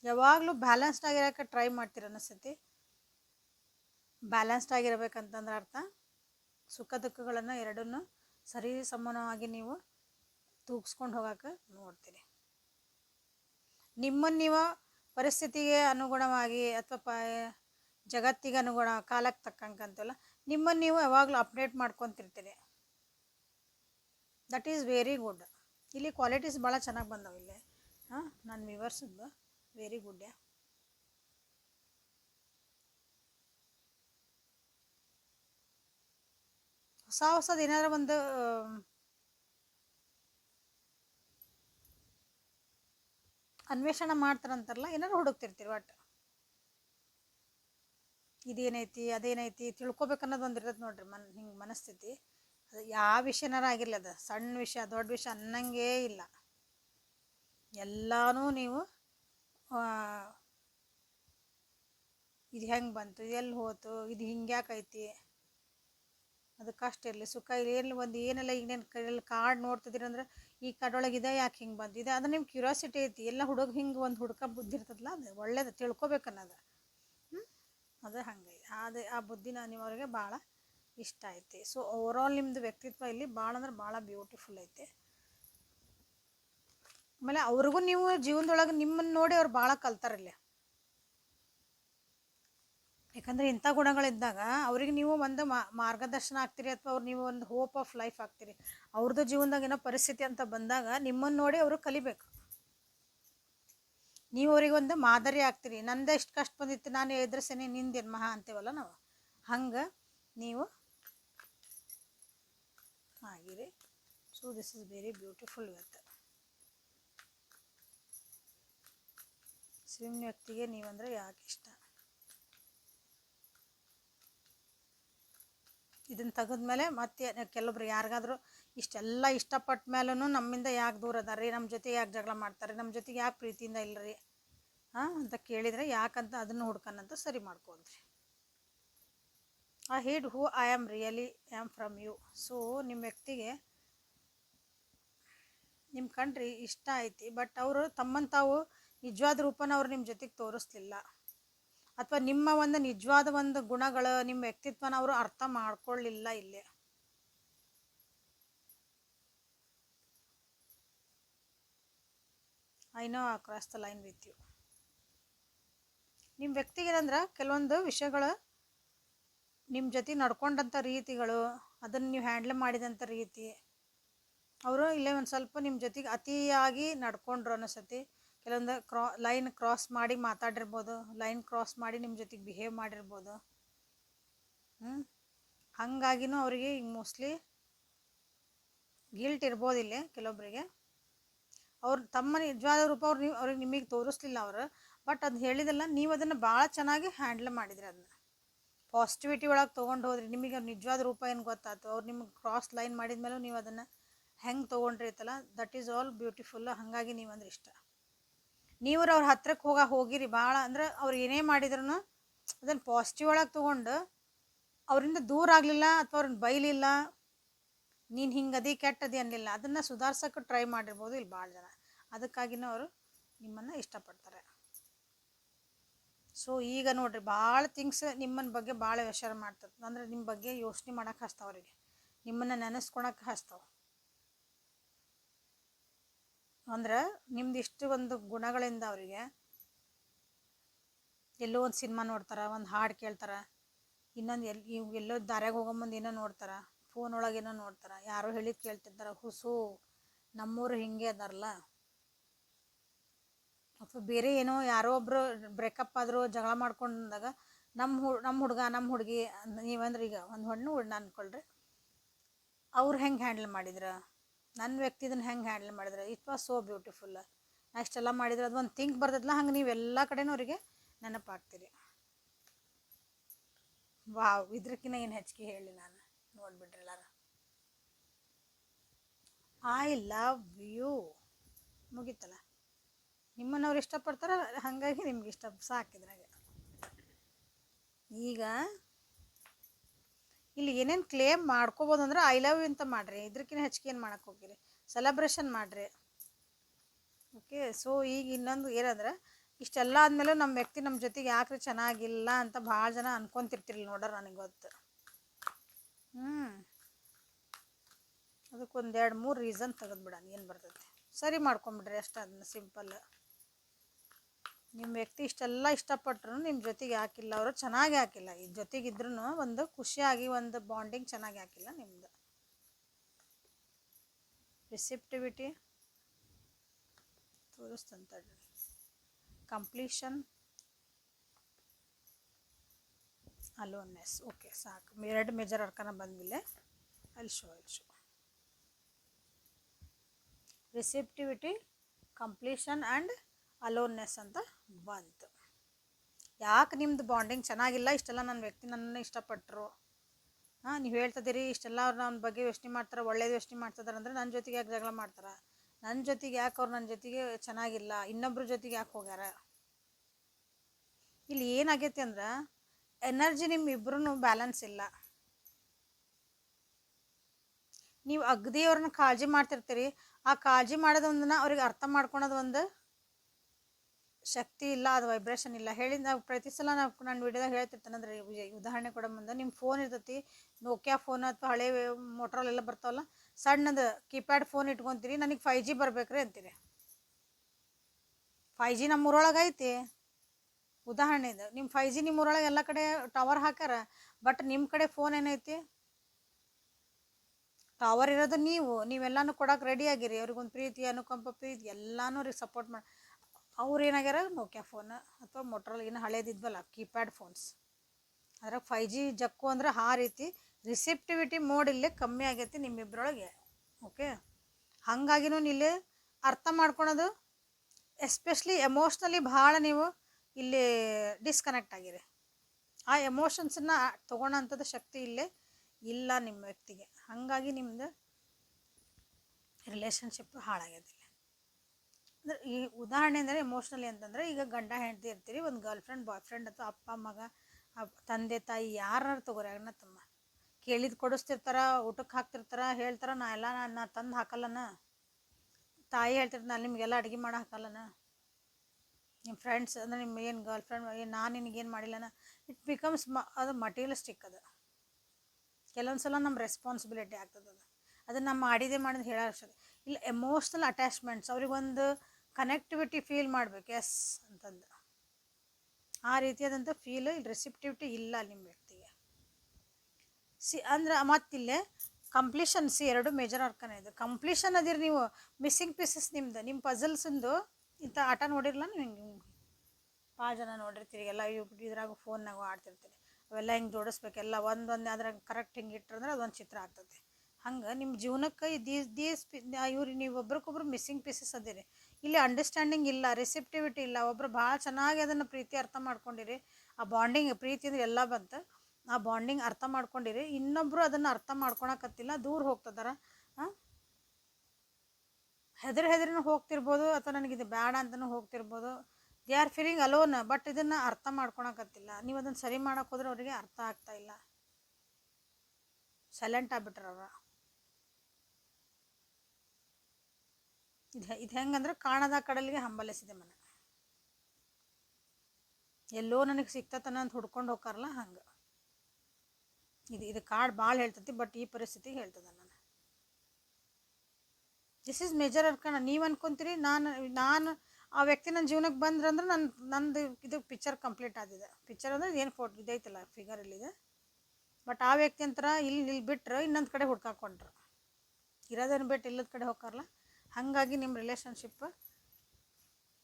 A: ಯಾವಾಗಲೂ ಬ್ಯಾಲೆನ್ಸ್ಡ್ ಆಗಿರೋಕ್ಕೆ ಟ್ರೈ ಮಾಡ್ತೀರ ಅನಿಸ್ತೈತಿ. ಬ್ಯಾಲೆನ್ಸ್ಡ್ ಆಗಿರಬೇಕಂತಂದ್ರೆ ಅರ್ಥ? ಸುಖ ದುಃಖಗಳನ್ನು ಎರಡನ್ನೂ ಸರಿ ಸಮಾನವಾಗಿ ನೀವು ತೂಗಿಸ್ಕೊಂಡು ಹೋಗೋಕೆ ನೋಡ್ತೀರಿ. ನಿಮ್ಮನ್ನು ನೀವು ಪರಿಸ್ಥಿತಿಗೆ ಅನುಗುಣವಾಗಿ ಅಥವಾ ಪ ಜಗತ್ತಿಗೆ ಅನುಗುಣ, ಕಾಲಕ್ಕೆ ತಕ್ಕಂಗೆ ನಿಮ್ಮನ್ನು ನೀವು ಯಾವಾಗಲೂ ಅಪ್ಡೇಟ್ ಮಾಡ್ಕೊತಿರ್ತೀರಿ. ದಟ್ ಈಸ್ ವೆರಿ ಗುಡ್ ಇಲ್ಲಿ ಕ್ವಾಲಿಟೀಸ್ ಭಾಳ ಚೆನ್ನಾಗಿ ಬಂದವು ಇಲ್ಲಿ. ಹಾಂ, ನಾನು ವಿವರ್ಸಿದ್ದು. ವೆರಿ ಗುಡ್ ಯಾ ಹೊಸ ಹೊಸದು ಏನಾದ್ರು ಒಂದು ಅನ್ವೇಷಣೆ ಮಾಡ್ತಾರಂತಾರಲ್ಲ ಏನಾರು ಹುಡುಕ್ತಿರ್ತೀರಿ ಒಟ್ಟು? ಇದೇನೈತಿ, ಅದೇನೈತಿ, ತಿಳ್ಕೊಬೇಕನ್ನೋದು ಒಂದು ಇರ್ತದೆ ನೋಡ್ರಿ ಮನ್, ಹಿಂಗೆ ಮನಸ್ಥಿತಿ. ಯಾವ ವಿಷಯನಾರ ಆಗಿರಲಿ ಅದು, ಸಣ್ಣ ವಿಷಯ, ದೊಡ್ಡ ವಿಷಯ ಅನ್ನಂಗೇ ಇಲ್ಲ. ಎಲ್ಲಾನು ನೀವು ಇದು ಹೆಂಗೆ ಬಂತು? ಎಲ್ಲಿ ಹೋತು? ಇದು ಹಿಂಗ್ಯಾಕೈತಿ ಅದು ಕಷ್ಟ ಇರಲಿ, ಸುಖ ಇರಲಿ. ಏನಿಲ್ಲ ಒಂದು ಏನೆಲ್ಲ ಈಗೇನು ಕೈಯಲ್ಲಿ ಕಾರ್ಡ್ ನೋಡ್ತಿದ್ದೀರಿ ಅಂದ್ರೆ ಈ ಕಾರ್ಡೊಳಗೆ ಇದೆ ಯಾಕೆ ಹಿಂಗೆ ಬಂತು? ಇದೆ ಅದು ನಿಮ್ಮ ಕ್ಯೂರಿಯಾಸಿಟಿ ಐತಿ. ಎಲ್ಲ ಹುಡುಗ ಹಿಂಗೆ ಒಂದು ಹುಡುಕ ಬುದ್ಧಿ ಇರ್ತದಲ್ಲ ಅದು ಒಳ್ಳೇದು ತಿಳ್ಕೊಬೇಕನ್ನೋದು. ಹ್ಞೂ ಅದು ಹಂಗೆ. ಅದು ಆ ಬುದ್ಧಿ ನಾನು ನಿಮ್ಮವ್ರಿಗೆ ಭಾಳ ಇಷ್ಟ ಐತಿ. ಸೊ ಓವರಾಲ್ ನಿಮ್ಮದು ವ್ಯಕ್ತಿತ್ವ ಇಲ್ಲಿ ಭಾಳ ಅಂದ್ರೆ ಭಾಳ ಬ್ಯೂಟಿಫುಲ್ ಐತಿ. ಆಮೇಲೆ ಅವ್ರಿಗೂ ನೀವು ಜೀವನದೊಳಗೆ ನಿಮ್ಮನ್ನು ನೋಡಿ ಅವ್ರು ಭಾಳ ಕಲ್ತಾರಲ್ಲಿ. ಯಾಕಂದ್ರೆ ಇಂಥ ಗುಣಗಳಿದ್ದಾಗ ಅವ್ರಿಗೆ ನೀವು ಒಂದು ಮಾರ್ಗದರ್ಶನ ಆಗ್ತೀರಿ ಅಥವಾ ಅವ್ರು ನೀವು ಒಂದು ಹೋಪ್ ಆಫ್ ಲೈಫ್ ಆಗ್ತೀರಿ. ಅವ್ರದ್ದು ಜೀವನದಾಗ ಏನೋ ಪರಿಸ್ಥಿತಿ ಅಂತ ಬಂದಾಗ ನಿಮ್ಮನ್ನು ನೋಡಿ ಅವರು ಕಲಿಬೇಕು. ನೀವು ಅವ್ರಿಗೆ ಒಂದು ಮಾದರಿ ಆಗ್ತೀರಿ. ನಂದು ಎಷ್ಟು ಕಷ್ಟ ಬಂದಿತ್ತು, ನಾನು ಎದುರಿಸೇನೆ, ನಿಂದೇನು ಮಹಾ ಅಂತೀವಲ್ಲ ನಾವು. ಹಂಗೆ ನೀವು ಆಗಿರಿ so this is very beautiful ಇವತ್ತು ಸ್ವಿಮ್ ವ್ಯಕ್ತಿಗೆ ನೀವಂದ್ರೆ ಯಾಕೆ ಇಷ್ಟ? ಇದನ್ನು ತೆಗೆದ್ಮೇಲೆ ಮತ್ತೆ ಕೆಲವೊಬ್ರು ಯಾರಿಗಾದ್ರೂ ಇಷ್ಟೆಲ್ಲ ಇಷ್ಟಪಟ್ಟ ಮೇಲೂ ನಮ್ಮಿಂದ ಯಾಕೆ ದೂರ ಅದಾರ ರೀ ನಮ್ಮ ಜೊತೆ ಯಾಕೆ ಜಗಳ ಮಾಡ್ತಾರೆ ನಮ್ಮ ಜೊತೆಗೆ ಯಾಕೆ ಪ್ರೀತಿಯಿಂದ ಇಲ್ಲರಿ ಹಾಂ, ಅಂತ ಕೇಳಿದರೆ ಯಾಕಂತ ಅದನ್ನು ಹುಡ್ಕನಂತ ಸರಿ ಮಾಡ್ಕೊಂಡ್ರಿ. ಆ hide who I am really am from you. So ನಿಮ್ಮ ವ್ಯಕ್ತಿಗೆ ನಿಮ್ಮ ಕಂಡ್ರಿ ಇಷ್ಟ ಐತಿ, ಬಟ್ ಅವರು ತಮ್ಮನ್ನು ನಿಜವಾದ ರೂಪನ ಅವ್ರು ನಿಮ್ಮ ಜೊತೆಗೆ ತೋರಿಸ್ಲಿಲ್ಲ. ಅಥವಾ ನಿಮ್ಮ ಒಂದು ನಿಜವಾದ ಒಂದು ಗುಣಗಳು ನಿಮ್ಮ ವ್ಯಕ್ತಿತ್ವನ ಅವರು ಅರ್ಥ ಮಾಡ್ಕೊಳ್ಳಿಲ್ಲ ಇಲ್ಲಿ. I know across the line with you ನಿಮ್ಮ ವ್ಯಕ್ತಿಗೆ ಏನಂದ್ರೆ ಕೆಲವೊಂದು ವಿಷಯಗಳು ನಿಮ್ಮ ಜೊತೆ ನಡ್ಕೊಂಡಂಥ ರೀತಿಗಳು, ಅದನ್ನು ನೀವು ಹ್ಯಾಂಡಲ್ ಮಾಡಿದಂಥ ರೀತಿ, ಅವರು ಇಲ್ಲೇ ಒಂದು ಸ್ವಲ್ಪ ನಿಮ್ಮ ಜೊತೆಗೆ ಅತಿಯಾಗಿ ನಡ್ಕೊಂಡ್ರು ಅನಿಸತಿ ಕೆಲವೊಂದು ಕ್ರಾ ಲೈನ್ ಕ್ರಾಸ್ ಮಾಡಿ ಮಾತಾಡಿರ್ಬೋದು ಲೈನ್ ಕ್ರಾಸ್ ಮಾಡಿ ನಿಮ್ಮ ಜೊತೆಗೆ ಬಿಹೇವ್ ಮಾಡಿರ್ಬೋದು. ಹ್ಞೂ ಹಾಗಾಗಿನೂ ಅವರಿಗೆ ಈಗ ಮೋಸ್ಟ್ಲಿ ಗಿಲ್ಟ್ ಇರ್ಬೋದು ಇಲ್ಲಿ ಕೆಲವೊಬ್ಬರಿಗೆ ಅವ್ರು ತಮ್ಮ ನಿಜವಾದ ರೂಪ ಅವ್ರು ನೀವು, ಅವ್ರಿಗೆ ನಿಮಗೆ ತೋರಿಸ್ಲಿಲ್ಲ ಅವರು ಬಟ್ ಅದು ಹೇಳಿದಲ್ಲ, ನೀವು ಅದನ್ನು ಭಾಳ ಚೆನ್ನಾಗಿ ಹ್ಯಾಂಡ್ಲ್ ಮಾಡಿದ್ರಿ ಅದನ್ನ ಪಾಸಿಟಿವಿಟಿ ಒಳಗೆ ತೊಗೊಂಡು ಹೋದ್ರಿ, ನಿಮಗೆ ಅವ್ರ ನಿಜವಾದ ರೂಪ ಏನು ಗೊತ್ತಾಯ್ತು ಅವ್ರು ನಿಮ್ಗೆ ಕ್ರಾಸ್ ಲೈನ್ ಮಾಡಿದ ಮೇಲೂ ನೀವು ಅದನ್ನು ಹೆಂಗೆ ತೊಗೊಂಡ್ರಿ ಐತಲ್ಲ ದಟ್ ಈಸ್ ಆಲ್ ಬ್ಯೂಟಿಫುಲ್ ಹಾಗಾಗಿ ನೀವು ಅಂದ್ರೆ ಇಷ್ಟ. ನೀವು ಅವ್ರ ಹತ್ರಕ್ಕೆ ಹೋಗ, ಹೋಗಿರಿ ಭಾಳ ಅಂದ್ರೆ ಅವ್ರು ಏನೇ ಮಾಡಿದ್ರು ಅದನ್ನು ಪಾಸಿಟಿವ್ ಒಳಗೆ ತೊಗೊಂಡು ಅವರಿಂದ ದೂರ ಆಗಲಿಲ್ಲ ಅಥವಾ ಅವ್ರನ್ನ ಬೈಲಿಲ್ಲ, ನೀನು ಹಿಂಗದಿ ಕೆಟ್ಟದಿ ಅನ್ನಲಿಲ್ಲ ಅದನ್ನು ಸುಧಾರ್ಸೋಕ್ಕೆ ಟ್ರೈ ಮಾಡಿರ್ಬೋದು ಇಲ್ಲಿ ಭಾಳ ಜನ. ಅದಕ್ಕಾಗಿನೂ ಅವರು ನಿಮ್ಮನ್ನು ಇಷ್ಟಪಡ್ತಾರೆ. ಸೊ ಈಗ ನೋಡಿರಿ ಭಾಳ ಥಿಂಗ್ಸ್ ನಿಮ್ಮನ್ನ ಬಗ್ಗೆ ಭಾಳ ವಿಚಾರ ಮಾಡ್ತದೆ. ಅಂದ್ರೆ ನಿಮ್ಮ ಬಗ್ಗೆ ಯೋಚನೆ ಮಾಡೋಕೆ ಹಸ್ತವ್ರಿಗೆ ನಿಮ್ಮನ್ನು ನೆನೆಸ್ಕೊಳಕ್ಕೆ ಹಚ್ತಾವ ಅಂದ್ರೆ ನಿಮ್ದು ಇಷ್ಟು ಒಂದು ಗುಣಗಳಿಂದ ಅವರಿಗೆ ಎಲ್ಲೋ ಒಂದು ಸಿನಿಮಾ ನೋಡ್ತಾರೆ, ಒಂದು ಹಾಡು ಕೇಳ್ತಾರೆ, ಇನ್ನೊಂದು ಎಲ್ಲಿ ಇವು ಎಲ್ಲೋ ದಾರ್ಯಾಗ ಹೋಗೋ ಮುಂದೆ ಏನೋ ನೋಡ್ತಾರೆ ಫೋನ್ ಒಳಗೆ ಏನೋ ನೋಡ್ತಾರೆ, ಯಾರೋ ಹೇಳಿದ್ ಕೇಳ್ತಿರ್ತಾರೆ, ಹುಸು ನಮ್ಮೂರು ಹಿಂಗೆ ಅದಾರಲ್ಲ. ಅಥವಾ ಬೇರೆ ಏನೋ ಯಾರೋ ಒಬ್ಬರು ಬ್ರೇಕಪ್ ಆದರೂ ಜಗಳ ಮಾಡ್ಕೊಂಡಾಗ ನಮ್ಮ ಹು ನಮ್ಮ ಹುಡುಗ ನಮ್ಮ ಹುಡುಗಿ ನೀವಂದ್ರೆ ಈಗ ಒಂದು ಹೆಣ್ಣು ಹುಡ್ನ ಅನ್ಕೊಳ್ರಿ, ಅವ್ರು ಹೆಂಗೆ ಹ್ಯಾಂಡಲ್ ಮಾಡಿದ್ರ? ನನ್ನ ವ್ಯಕ್ತಿ ಇದನ್ನು ಹೆಂಗೆ ಹ್ಯಾಂಡಲ್ ಮಾಡಿದ್ರೆ? ಇಟ್ ವಾಸ್ ಸೋ ಬ್ಯೂಟಿಫುಲ್ ನಾ ಇಷ್ಟೆಲ್ಲ ಮಾಡಿದ್ರೆ ಅದು ಒಂದು ಥಿಂಕ್ ಬರ್ತದಲ್ಲ ಹಂಗೆ ನೀವು ಎಲ್ಲ ಕಡೆನೂ ಅವರಿಗೆ ನೆನಪಾಗ್ತೀರಿ. ವಾವ್ ಇದ್ರಕ್ಕಿಂತ ಏನು ಹೆಚ್ಚಿಗೆ ಹೇಳಿ ನಾನು? ಎಲ್ಲಾರ. ಐ ಲವ್ ಯು ಮುಗೀತಲ್ಲ? ನಿಮ್ಮನ್ನು ಅವ್ರು ಇಷ್ಟಪಡ್ತಾರೆ, ಹಾಗಾಗಿ ನಿಮ್ಗೆ ಇಷ್ಟ ಸಾಕಿದ್ರಾಗೆ ಈಗ ಇಲ್ಲಿ ಏನೇನು ಕ್ಲೇಮ್ ಮಾಡ್ಕೋಬೋದು ಅಂದ್ರೆ ಐ ಲವ್ ಯು ಅಂತ ಮಾಡ್ರಿ. ಇದ್ರಕ್ಕಿಂತ ಹೆಚ್ಚಿಗೆ ಏನು ಮಾಡಕ್ಕೆ ಹೋಗಿರಿ? ಸೆಲೆಬ್ರೇಷನ್ ಮಾಡಿರಿ. ಓಕೆ ಸೊ ಈಗ ಇನ್ನೊಂದು ಏನಂದ್ರೆ, ಇಷ್ಟೆಲ್ಲ ಆದಮೇಲೆ ನಮ್ಮ ವ್ಯಕ್ತಿ ನಮ್ಮ ಜೊತೆಗೆ ಯಾಕ್ರಿ ಚೆನ್ನಾಗಿಲ್ಲ ಅಂತ ಭಾಳ ಜನ ಅನ್ಕೊಂತಿರ್ತಿರ್ಲಿ ನೋಡ್ರ ನನಗೆ ಗೊತ್ತು. ಹ್ಞೂ ಅದಕ್ಕೊಂದು ಎರಡು ಮೂರು ರೀಸನ್ ತೆಗೆದ್ಬಿಡೋಣ, ಏನು ಬರ್ತೈತಿ. ಸರಿ ಮಾಡ್ಕೊಂಬಿಡ್ರಿ ಅಷ್ಟು ಅದನ್ನ ಸಿಂಪಲ್ ನಿಮ್ಮ ವ್ಯಕ್ತಿ ಇಷ್ಟೆಲ್ಲ ಇಷ್ಟಪಟ್ಟರು ನಿಮ್ಮ ಜೊತೆಗೆ ಹಾಕಿಲ್ಲ, ಅವರು ಚೆನ್ನಾಗಿ ಹಾಕಿಲ್ಲ. ಈ ಜೊತೆಗಿದ್ರೂ ಒಂದು ಖುಷಿಯಾಗಿ ಒಂದು ಬಾಂಡಿಂಗ್ ಚೆನ್ನಾಗಿ ಹಾಕಿಲ್ಲ ನಿಮ್ಮದು ರಿಸೆಪ್ಟಿವಿಟಿ ತೋರಿಸ್ತಂತ ಕಂಪ್ಲೀಷನ್ ಅಲೋನ್ನೆಸ್ ಓಕೆ ಸಾಕು. ಎರಡು ಮೇಜರ್ ಅರ್ಕನ ಬಂದಮೇಲೆ ಅಲ್ಲಿ ಶೋ ಅಲ್ಲಿ show receptivity completion and aloneness ಅಂತ ಬಂತು. ಯಾಕೆ ನಿಮ್ಮದು ಬಾಂಡಿಂಗ್ ಚೆನ್ನಾಗಿಲ್ಲ? ಇಷ್ಟೆಲ್ಲ ನನ್ನ ವ್ಯಕ್ತಿ ನನ್ನನ್ನು ಇಷ್ಟಪಟ್ಟರು ಹಾಂ, ನೀವು ಹೇಳ್ತಿದ್ದೀರಿ, ಇಷ್ಟೆಲ್ಲ ಅವ್ರು ನನ್ನ ಬಗ್ಗೆ ಯೋಚನೆ ಮಾಡ್ತಾರೆ, ಒಳ್ಳೇದು ಯೋಚನೆ ಮಾಡ್ತಿದಾರೆ ಅಂದರೆ ನನ್ನ ಜೊತೆಗೆ ಯಾಕೆ ಜಗಳ ಮಾಡ್ತಾರೆ? ನನ್ನ ಜೊತೆಗೆ ಯಾಕೆ ಅವ್ರು ನನ್ನ ಜೊತೆಗೆ ಚೆನ್ನಾಗಿಲ್ಲ? ಇನ್ನೊಬ್ರ ಜೊತೆಗೆ ಯಾಕೆ ಹೋಗ್ಯಾರ? ಇಲ್ಲಿ ಏನಾಗೈತಿ ಅಂದ್ರೆ ಎನರ್ಜಿ ನಿಮ್ಮ ಇಬ್ಬರೂ ಬ್ಯಾಲೆನ್ಸ್ ಇಲ್ಲ. ನೀವು ಅಗದಿ ಅವ್ರನ್ನ ಕಾಳಜಿ ಮಾಡ್ತಿರ್ತೀರಿ. ಆ ಕಾಳಜಿ ಮಾಡೋದೊಂದನ್ನ ಅವ್ರಿಗೆ ಅರ್ಥ ಮಾಡ್ಕೊಳೋದು ಒಂದು ಶಕ್ತಿ ಇಲ್ಲ, ಅದು ವೈಬ್ರೇಷನ್ ಇಲ್ಲ. ಹೇಳಿ ನಾವು ಪ್ರತಿ ಸಲ ನಾವು ನಾನು ವಿಡಿಯೋದಾಗ ಹೇಳ್ತಿರ್ತೇನೆ, ಅಂದ್ರೆ ಉದಾಹರಣೆ ಕೊಡೋ ಮುಂದೆ ನಿಮ್ಮ ಫೋನ್ ಇರ್ತೈತಿ ನೋಕಿಯಾ ಫೋನ್ ಅಥವಾ ಹಳೆ ಮೋಟ್ರೋಲ್ ಎಲ್ಲ ಬರ್ತಾವಲ್ಲ, ಸಣ್ಣದು ಕೀಪ್ಯಾಡ್ ಫೋನ್ ಇಟ್ಕೊತೀರಿ, ನನಗೆ ಫೈ ಜಿ ಬರ್ಬೇಕ್ರಿ ಅಂತೀರಿ. ಫೈ ಜಿ ನಮ್ಮ ಊರೊಳಗೆ ಐತಿ. ಉದಾಹರಣೆ ಇದು ನಿಮ್ಮ ಫೈ ಜಿ ನಿಮ್ಮ ಊರೊಳಗೆ ಎಲ್ಲ ಕಡೆ ಟವರ್ ಹಾಕ್ಯಾರ ಬಟ್ ನಿಮ್ಮ ಕಡೆ ಫೋನ್ ಏನೈತಿ? ಟವರ್ ಇರೋದು ನೀವು, ನೀವೆಲ್ಲನೂ ಕೊಡಕ್ಕೆ ರೆಡಿ ಆಗಿರಿ, ಅವ್ರಿಗೊಂದು ಪ್ರೀತಿ, ಅನುಕಂಪ, ಪ್ರೀತಿ, ಎಲ್ಲಾನು ಅವ್ರಿಗೆ ಸಪೋರ್ಟ್ ಮಾಡಿ ಅವ್ರು ಏನಾಗ್ಯಾರ ನೋಕ್ಯಾ ಫೋನ್ ಅಥವಾ ಮೊಟ್ರೋಲ್ ಏನು ಹಳೇದಿದ್ವಲ್ಲ ಕೀಪ್ಯಾಡ್ ಫೋನ್ಸ್ ಅದ್ರಾಗ ಫೈ ಜಿ ಜಕ್ಕು ಅಂದ್ರೆ ಆ ರೀತಿ ರಿಸೆಪ್ಟಿವಿಟಿ ಮೋಡ್ ಇಲ್ಲೇ ಕಮ್ಮಿ ಆಗೈತಿ ನಿಮ್ಮಿಬ್ಬರೊಳಗೆ ಓಕೆ ಹಾಗಾಗಿನೂ ಇಲ್ಲಿ ಅರ್ಥ ಮಾಡ್ಕೊಳೋದು ಎಸ್ಪೆಷಲಿ ಎಮೋಷ್ನಲಿ ಭಾಳ ನೀವು ಇಲ್ಲಿ ಡಿಸ್ಕನೆಕ್ಟ್ ಆಗಿರಿ. ಆ ಎಮೋಷನ್ಸನ್ನ ತೊಗೊಳೋಂಥದ್ದು ಶಕ್ತಿ ಇಲ್ಲೇ ಇಲ್ಲ ನಿಮ್ಮ ವ್ಯಕ್ತಿಗೆ. ಹಾಗಾಗಿ ನಿಮ್ಮದು ರಿಲೇಷನ್ಶಿಪ್ ಹಾಳಾಗ್ಯದಿಲ್ಲ ಅಂದರೆ ಈ ಉದಾಹರಣೆ ಅಂದರೆ ಎಮೋಷ್ನಲಿ ಅಂತಂದರೆ, ಈಗ ಗಂಡ ಹೆಂಡತಿ ಇರ್ತೀರಿ, ಒಂದು ಗರ್ಲ್ ಫ್ರೆಂಡ್ ಬಾಯ್ ಫ್ರೆಂಡ್ ಅಥವಾ ಅಪ್ಪ, ಮಗ ತಂದೆ, ತಾಯಿ ಯಾರು ತಗೋರಿ ಅಣ್ಣ ತಮ್ಮ. ಕೇಳಿದ ಕೊಡಿಸ್ತಿರ್ತಾರ ಊಟಕ್ಕೆ ಹಾಕ್ತಿರ್ತಾರ, ಹೇಳ್ತಾರ, ನಾ ಎಲ್ಲ ನಾ ತಂದು ಹಾಕಲ್ಲನ? ತಾಯಿ ಹೇಳ್ತಿರ್, ನಾನು ನಿಮಗೆಲ್ಲ ಅಡುಗೆ ಮಾಡಿ ಹಾಕಲ್ಲನ? ನಿಮ್ಮ ಫ್ರೆಂಡ್ಸ್ ಅಂದರೆ ನಿಮ್ಮ ಏನು ಗರ್ಲ್ ಫ್ರೆಂಡ್ ನಾನು ನಿನಗೇನು ಮಾಡಿಲ್ಲನ? ಇಟ್ ಬಿಕಮ್ಸ್ ಮ, ಅದು ಮಟೀರಿಯಲಿಸ್ಟಿಕ್ ಅದು. ಕೆಲವೊಂದು ಸಲ ನಮ್ಮ ರೆಸ್ಪಾನ್ಸಿಬಿಲಿಟಿ ಆಗ್ತದೆ ಅದು ಅದನ್ನು ನಾವು ಮಾಡಿದೆ ಮಾಡಿದ್ ಹೇಳೋ ಇಲ್ಲ. ಎಮೋಷ್ನಲ್ ಅಟ್ಯಾಚ್ಮೆಂಟ್ಸ್ ಅವ್ರಿಗೊಂದು ಕನೆಕ್ಟಿವಿಟಿ ಫೀಲ್ ಮಾಡಬೇಕು. ಎಸ್ ಅಂತಂದು. ಆ ರೀತಿಯಾದಂಥ ಫೀಲ್ ಇಲ್ಲಿ ರೆಸಿಪ್ಟಿವಿಟಿ ಇಲ್ಲ ನಿಮ್ಮ ವ್ಯಕ್ತಿಗೆ. ಸಿ ಅಂದ್ರೆ ಮತ್ತಿಲ್ಲೇ ಕಂಪ್ಲೀಷನ್ ಸಿ ಎರಡು ಮೇಜರ್ ಅರ್ಕನ ಇದೆ. ಕಂಪ್ಲೀಷನ್ ಅದಿರಿ ನೀವು ಮಿಸ್ಸಿಂಗ್ ಪೀಸಸ್ ನಿಮ್ದು. ನಿಮ್ಮ ಪಜಲ್ಸಿಂದು ಇಂಥ ಆಟ ನೋಡಿರಲ್ಲ ನೀವು ಹಿಂಗೆ ಭಾಳ ಜನ ನೋಡಿರ್ತೀರಿ. ಎಲ್ಲ ಇದ್ರಾಗ ಫೋನ್ನಾಗ ಆಡ್ತಿರ್ತೀರಿ. ಅವೆಲ್ಲ ಹಿಂಗೆ ಜೋಡಿಸ್ಬೇಕೆಲ್ಲ ಒಂದು ಒಂದು ಅದ್ರಾಗ ಕರೆಕ್ಟ್ ಹಿಂಗೆ ಇಟ್ಟರೆ ಅದೊಂದು ಚಿತ್ರ ಆಗ್ತದೆ. ಹಂಗೆ ನಿಮ್ಮ ಜೀವನಕ್ಕೆ ದೀಸ್ ದೀಸ್ ಇವ್ರಿ, ನೀವು ಒಬ್ರಿಗೊಬ್ರು ಮಿಸ್ಸಿಂಗ್ ಪೀಸಸ್ ಅದಿರಿ. ಇಲ್ಲಿ ಅಂಡರ್ಸ್ಟ್ಯಾಂಡಿಂಗ್ ಇಲ್ಲ ರಿಸೆಪ್ಟಿವಿಟಿ ಇಲ್ಲ, ಒಬ್ರು ಭಾಳ ಚೆನ್ನಾಗಿ ಅದನ್ನು ಪ್ರೀತಿ ಅರ್ಥ ಮಾಡ್ಕೊಂಡಿರಿ. ಆ ಬಾಂಡಿಂಗ್ ಪ್ರೀತಿ ಎಲ್ಲ ಬಂತು. ಆ ಬಾಂಡಿಂಗ್ ಅರ್ಥ ಮಾಡ್ಕೊಂಡಿರಿ. ಇನ್ನೊಬ್ರು ಅದನ್ನು ಅರ್ಥ ಮಾಡ್ಕೊಳಕತ್ತಿಲ್ಲ, ದೂರ ಹೋಗ್ತದಾರ. ಹಾಂ ಹೆದರಿ ಹೆದರಿನೂ ಹೋಗ್ತಿರ್ಬೋದು ಅಥವಾ ನನಗೆ ಇದು ಬೇಡ ಅಂತಲೂ ಹೋಗ್ತಿರ್ಬೋದು. They are feeling alone but ಇದನ್ನು ಅರ್ಥ ಮಾಡ್ಕೊಳಕತ್ತಿಲ್ಲ. ನೀವು ಅದನ್ನು ಸರಿ ಮಾಡಕ್ಕೆ ಅವರಿಗೆ ಅರ್ಥ ಆಗ್ತಾ ಇಲ್ಲ. ಸೈಲೆಂಟ್ ಆಗ್ಬಿಟ್ರ ಇದು ಇದು ಹೆಂಗಂದ್ರೆ ಕಾಣದ ಕಡಲಿಗೆ ಹಂಬಲಿಸಿದೆ ಮನೆ. ಎಲ್ಲೋ ನನಗೆ ಸಿಕ್ತತನ ಅಂತ ಹುಡ್ಕೊಂಡು ಹೋಗಾರಲ್ಲ ಹಂಗೆ. ಇದು ಇದು ಕಾಡು ಭಾಳ ಹೇಳ್ತತಿ, ಬಟ್ ಈ ಪರಿಸ್ಥಿತಿಗೆ ಹೇಳ್ತದ ನಾನು. ದಿಸ್ ಈಸ್ ಮೇಜರ್ ಅರ್ಕಣ ನೀವು ಅನ್ಕೊಂತೀರಿ, ನಾನು ನಾನು ಆ ವ್ಯಕ್ತಿ ನನ್ನ ಜೀವನಕ್ಕೆ ಬಂದ್ರಂದ್ರೆ ನನ್ನ ನಂದು ಇದು ಪಿಕ್ಚರ್ ಕಂಪ್ಲೀಟ್ ಆದಿದೆ. ಪಿಕ್ಚರ್ ಅಂದ್ರೆ ಏನು ಫೋಟೋ ಇದೈತಲ್ಲ ಫಿಗರ್ ಇಲ್ಲಿದೆ ಬಟ್ ಆ ವ್ಯಕ್ತಿ ಅಂತರ ಇಲ್ಲಿ ಇಲ್ಲಿ ಬಿಟ್ರೆ ಇನ್ನೊಂದು ಕಡೆ ಹುಡ್ಕಾಕೊಂಡ್ರು. ಇರೋದನ್ನು ಬಿಟ್ಟು ಇಲ್ಲದ ಕಡೆ ಹೋಗಾರಲ್ಲ ಹಾಗಾಗಿ ನಿಮ್ಮ ರಿಲೇಷನ್ಶಿಪ್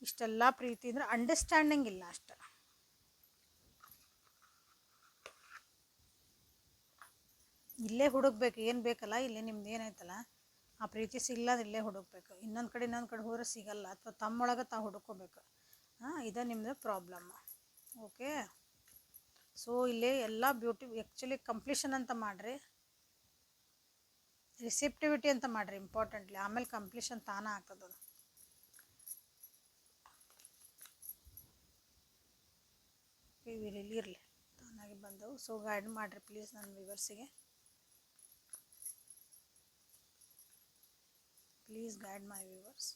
A: ಇಷ್ಟೆಲ್ಲ ಪ್ರೀತಿ ಅಂದ್ರೆ ಅಂಡರ್ಸ್ಟ್ಯಾಂಡಿಂಗ್ ಇಲ್ಲ ಅಷ್ಟು. ಇಲ್ಲೇ ಹುಡುಕ್ಬೇಕು, ಏನು ಬೇಕಲ್ಲ, ಇಲ್ಲೇ ನಿಮ್ದು ಏನೈತಲ್ಲ ಆ ಪ್ರೀತಿ ಸಿಗ್ಲಾದ ಇಲ್ಲೇ ಹುಡುಕ್ಬೇಕು. ಇನ್ನೊಂದು ಕಡೆ ಇನ್ನೊಂದು ಕಡೆ ಹೋದ್ರೆ ಸಿಗಲ್ಲ, ಅಥವಾ ತಮ್ಮೊಳಗೆ ತಾವು ಹುಡುಕೋಬೇಕು. ಹಾಂ, ಇದು ನಿಮ್ಮದು ಪ್ರಾಬ್ಲಮ್ ಓಕೆ ಸೊ ಇಲ್ಲಿ ಎಲ್ಲ ಬ್ಯೂಟಿ ಆ್ಯಕ್ಚುಲಿ ಕಂಪ್ಲೀಷನ್ ಅಂತ ಮಾಡಿರಿ. ರಿಸಿಪ್ಟಿವಿಟಿ ಅಂತ ಮಾಡಿರಿ ಇಂಪಾರ್ಟೆಂಟ್ಲಿ. ಆಮೇಲೆ ಕಂಪ್ಲೀಷನ್ ತಾನೇ ಆಗ್ತದೆ ಅದು. ಇಲ್ಲಿ ಇರಲಿ? ತಾನಾಗಿ ಬಂದವು. ಸೊ ಗೈಡ್ ಮಾಡಿರಿ ಪ್ಲೀಸ್ ನನ್ನ ವಿವರ್ಸಿಗೆ ಪ್ಲೀಸ್ ಗೈಡ್ ಮೈ ವಿವರ್ಸ್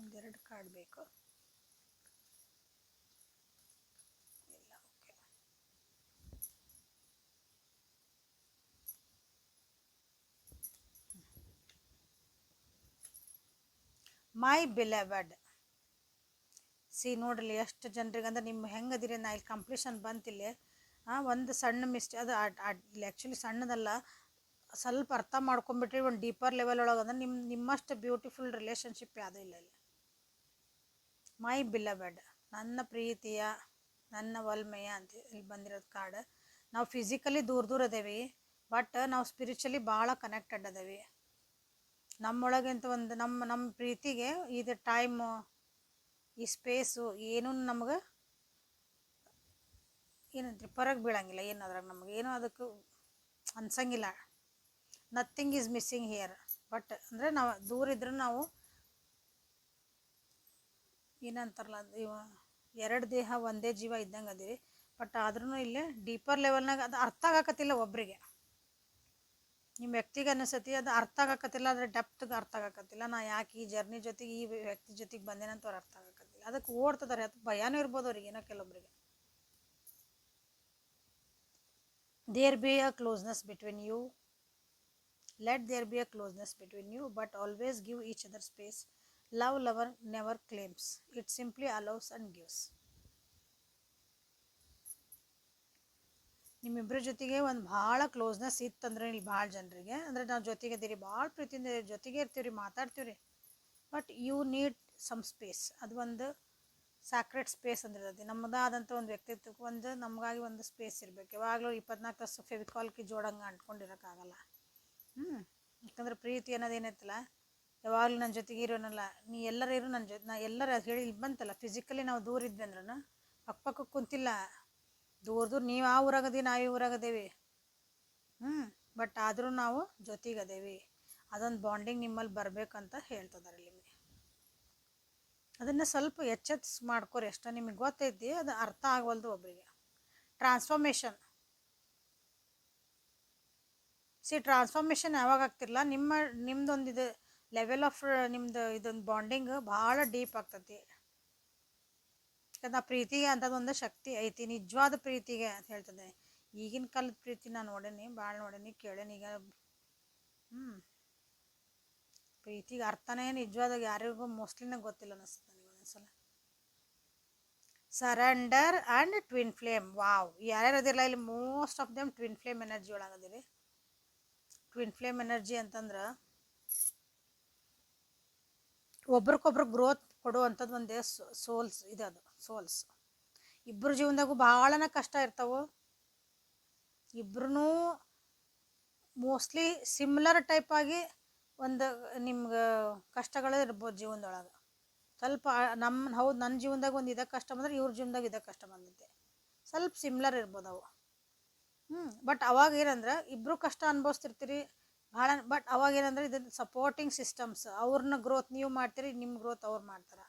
A: ಒಂದೆರಡು ಕಾರ್ಡ್ ಬೇಕು ಇಲ್ಲ ಓಕೆ ಮೈ ಬಿಲೆವಡ್ ಸಿ ನೋಡ್ರಿ, ಎಷ್ಟು ಜನರಿಗೆ ಅಂದ್ರೆ ನಿಮ್ಮ ಹೆಂಗದಿರಿ, ನಾ ಇಲ್ಲಿ ಕಂಪ್ಲೀಷನ್ ಬಂತಿಲ್ಲ ಒಂದು ಸಣ್ಣ ಮಿಸ್ಟೇ ಅದು ಇಲ್ಲಿ ಆ್ಯಕ್ಚುಲಿ ಸಣ್ಣದಲ್ಲ, ಸ್ವಲ್ಪ ಅರ್ಥ ಮಾಡ್ಕೊಂಬಿಟ್ರಿ, ಒಂದು ಡೀಪರ್ ಲೆವೆಲ್ ಒಳಗೆ ಅಂದ್ರೆ ನಿಮ್ಮ ನಿಮ್ಮಷ್ಟು ಬ್ಯೂಟಿಫುಲ್ ರಿಲೇಷನ್ಶಿಪ್ ಯಾವುದೂ ಇಲ್ಲ ಇಲ್ಲಿ. ಮೈ ಬಿಲಬೆಡ್ ನನ್ನ ಪ್ರೀತಿಯ, ನನ್ನ ಒಲ್ಮೆಯ ಅಂತ ಇಲ್ಲಿ ಬಂದಿರೋದು ಕಾರ್ಡ್ ನಾವು ಫಿಸಿಕಲಿ ದೂರ ದೂರ ಅದೇವಿ ಬಟ್ ನಾವು ಸ್ಪಿರಿಚುಲಿ ಭಾಳ ಕನೆಕ್ಟೆಡ್ ಅದೇವಿ. ನಮ್ಮೊಳಗಿಂತ ಒಂದು ನಮ್ಮ ನಮ್ಮ ಪ್ರೀತಿಗೆ ಇದು ಟೈಮು ಈ ಸ್ಪೇಸು ಏನೂ ನಮ್ಗೆ ಏನಂತ ಪರಗ್ ಬೀಳಂಗಿಲ್ಲ. ಏನು ಅದ್ರಾಗ ನಮ್ಗೆ ಏನೂ ಅದಕ್ಕೆ ಅನ್ಸಂಗಿಲ್ಲ. Nothing is missing here but ಅಂದರೆ ನಾವು ದೂರ ಇದ್ರೂ ನಾವು ಏನಂತಾರಲ್ಲ, ಇವ ಎರಡು ದೇಹ ಒಂದೇ ಜೀವ ಇದ್ದಂಗೆ ಅದೀವಿ. ಬಟ್ ಆದ್ರೂ ಇಲ್ಲೇ ಡೀಪರ್ ಲೆವೆಲ್ನಾಗ ಅದು ಅರ್ಥ ಆಗಕತ್ತಿಲ್ಲ ಒಬ್ಬರಿಗೆ ನಿಮ್ಮ ವ್ಯಕ್ತಿಗೆ ಅನಿಸತಿ ಅದು ಅರ್ಥ ಆಗಕತ್ತಿಲ್ಲ, ಅದ್ರ ಡೆಪ್ತ್ಗೆ ಅರ್ಥ ಆಗಕತ್ತಿಲ್ಲ. ನಾ ಯಾಕೆ ಈ ಜರ್ನಿ ಜೊತೆಗೆ, ಈ ವ್ಯಕ್ತಿ ಜೊತೆಗೆ ಬಂದೇನಂತ ಅವ್ರು ಅರ್ಥ ಆಗಕತ್ತಿಲ್ಲ. ಅದಕ್ಕೆ ಓಡ್ತದಾರೆ ಅದು ಭಯನೂ ಇರ್ಬೋದು ಅವ್ರಿಗೆ ಏನೋ ಕೆಲವೊಬ್ರಿಗೆ there be a closeness between you let there be a closeness between you but always give each other space love lover never claims it simply allows and gives ನಿಮ್ಮಿಬ್ಬರ ಜೊತೆಗೆ ಒಂದು ಭಾಳ ಕ್ಲೋಸ್ನೆಸ್ ಇತ್ತಂದ್ರೆ ಇಲ್ಲಿ ಭಾಳ ಜನರಿಗೆ. ಅಂದರೆ ನಾವು ಜೊತೆಗೆ ಇದೀರಿ ಭಾಳ ಪ್ರೀತಿಯಿಂದ ಜೊತೆಗೆ ಇರ್ತೀವಿ ರೀ, ಮಾತಾಡ್ತೀವಿ ರೀ. But you need some space ಅದು ಒಂದು ಸ್ಯಾಕ್ರೆಟ್ ಸ್ಪೇಸ್ ಅಂದಿರ್ತೈತಿ. ನಮ್ಮದಾದಂಥ ಒಂದು ವ್ಯಕ್ತಿತ್ವಕ್ಕೆ ಒಂದು ನಮಗಾಗಿ ಒಂದು ಸ್ಪೇಸ್ ಇರಬೇಕು. ಯಾವಾಗಲೂ ಇಪ್ಪತ್ನಾಲ್ಕು ತಾಸು ಫೆವಿಕಾಲ್ಕಿ ಜೋಡಂಗೆ ಅಂಟ್ಕೊಂಡಿರೋಕ್ಕಾಗಲ್ಲ. ಹ್ಞೂ ಯಾಕಂದ್ರೆ ಪ್ರೀತಿ ಅನ್ನೋದು ಏನೈತಲ್ಲ, ಯಾವಾಗಲೂ ನನ್ನ ಜೊತೆಗೆ ಇರೋನಲ್ಲ, ನೀ ಎಲ್ಲರೂ ಇರೋ ನನ್ನ ಜೊತೆ ನಾ ಎಲ್ಲರ ಹೇಳಿ ಇಲ್ಲಿ ಬಂತಲ್ಲ ಫಿಸಿಕಲಿ ನಾವು ದೂರ ಇದ್ವಿ ಅಂದ್ರೂ ಪಕ್ಕ ಕುಂತಿಲ್ಲ. ದೂರ ದೂರ ನೀವು ಆ ಊರಾಗದಿ ನಾವು ಈ ಊರಾಗದೇವಿ. ಹ್ಞೂ ಬಟ್ ಆದರೂ ನಾವು ಜೊತೆಗದೇವಿ. ಅದೊಂದು ಬಾಂಡಿಂಗ್ ನಿಮ್ಮಲ್ಲಿ ಬರಬೇಕಂತ ಹೇಳ್ತದಾರೆ ಇಲ್ಲಿ ಅದನ್ನು ಸ್ವಲ್ಪ ಎಚ್ಚೆತ್ಸ್ ಮಾಡ್ಕೋರಿ, ಅಷ್ಟ ನಿಮಗೆ ಗೊತ್ತೈತಿ, ಅದು ಅರ್ಥ ಆಗವಲ್ದು ಒಬ್ಬರಿಗೆ ಟ್ರಾನ್ಸ್ಫಾರ್ಮೇಷನ್ ಸಿ ಟ್ರಾನ್ಸ್ಫಾರ್ಮೇಷನ್ ಯಾವಾಗ ಆಗ್ತಿರಲ್ಲ ನಿಮ್ಮ ನಿಮ್ಮದೊಂದು ಇದು ಲೆವೆಲ್ ಆಫ್ ನಿಮ್ದು ಇದೊಂದು ಬಾಂಡಿಂಗ್ ಭಾಳ ಡೀಪ್ ಆಗ್ತೈತಿ. ಯಾಕಂದ್ರೆ ಆ ಪ್ರೀತಿಗೆ ಅಂಥದ್ದೊಂದು ಶಕ್ತಿ ಐತಿ, ನಿಜವಾದ ಪ್ರೀತಿಗೆ ಅಂತ ಹೇಳ್ತದೆ. ಈಗಿನ ಕಾಲದ ಪ್ರೀತಿ ನಾನು ನೋಡೇನಿ ಭಾಳ ನೋಡೇನಿ, ಕೇಳೇನಿ ಈಗ. ಹ್ಞೂ ಪ್ರೀತಿಗೆ ಅರ್ಥನೇ ನಿಜವಾದ, ಯಾರಿಗೂ ಮೋಸ್ಟ್ಲಿನ ಗೊತ್ತಿಲ್ಲ ಅನಿಸ್ತದೆ ನನಗೆ ಒಂದೊಂದ್ಸಲ. Surrender and twin flame wow ಯಾರ್ಯಾರು ಅದಿರಲ್ಲ ಇಲ್ಲಿ most of them twin flame energy ಒಳಗದಿರಿ twin flame energy ಅಂತಂದ್ರೆ ಒಬ್ರಿಗೊಬ್ರು ಗ್ರೋತ್ ಕೊಡುವಂಥದ್ದು ಒಂದೇ ಸೋಲ್ಸ್ ಇದೆ ಅದು. ಸೋಲ್ಸ್. ಇಬ್ಬರ ಜೀವನದಾಗೂ ಭಾಳನ ಕಷ್ಟ ಇರ್ತಾವೆ? ಇಬ್ರು ಮೋಸ್ಟ್ಲಿ ಸಿಮ್ಲರ್ ಆಗಿ ಒಂದು ನಿಮ್ಗೆ ಕಷ್ಟಗಳು ಇರ್ಬೋದು ಜೀವನದೊಳಗೆ. ಸ್ವಲ್ಪ ನಮ್ಮ ಹೌದು ನನ್ನ ಜೀವನದಾಗ ಒಂದು ಇದಕ್ಕೆ ಕಷ್ಟ ಬಂದ್ರೆ ಇವ್ರ ಜೀವನದಾಗ ಇದಕ್ಕೆ ಕಷ್ಟ ಬಂದಿದ್ದೆ ಸ್ವಲ್ಪ ಸಿಮ್ಲರ್ ಇರ್ಬೋದು ಅವು. ಹ್ಞೂ ಬಟ್ ಅವಾಗ ಏನಂದ್ರೆ ಇಬ್ಬರು ಕಷ್ಟ ಅನುಭವಿಸ್ತಿರ್ತೀರಿ ಭಾಳ ಬಟ್ ಅವಾಗ ಏನಂದ್ರೆ ಸಪೋರ್ಟಿಂಗ್ ಸಿಸ್ಟಮ್ಸ್ ಅವ್ರನ್ನ ಗ್ರೋತ್ ನೀವು ಮಾಡ್ತೀರಿ ನಿಮ್ಮ ಗ್ರೋತ್ ಅವ್ರು ಮಾಡ್ತಾರೆ.